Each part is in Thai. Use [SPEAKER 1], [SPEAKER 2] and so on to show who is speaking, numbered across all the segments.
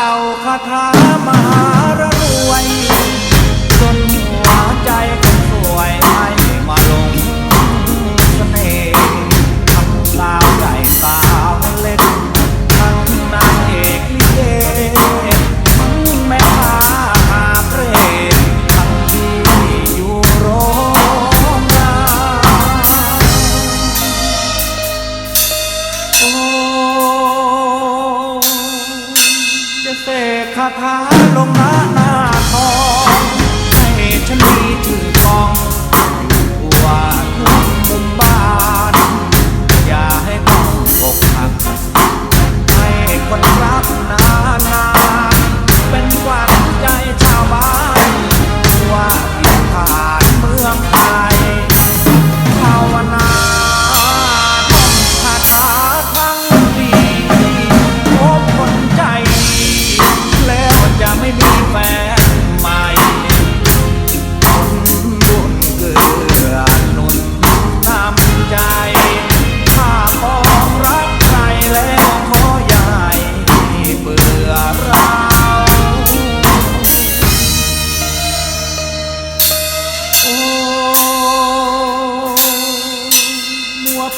[SPEAKER 1] ล่าคาถามหารรวย กคาถาลงมา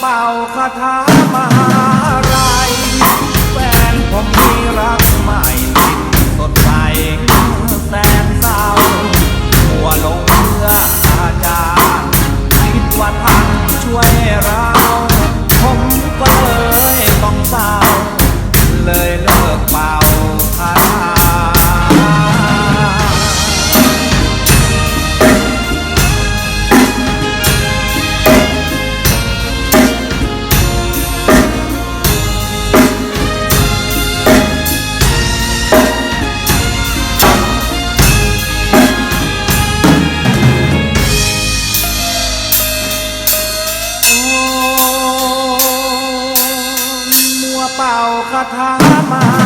[SPEAKER 1] 抛下他。 เป่าคาถามา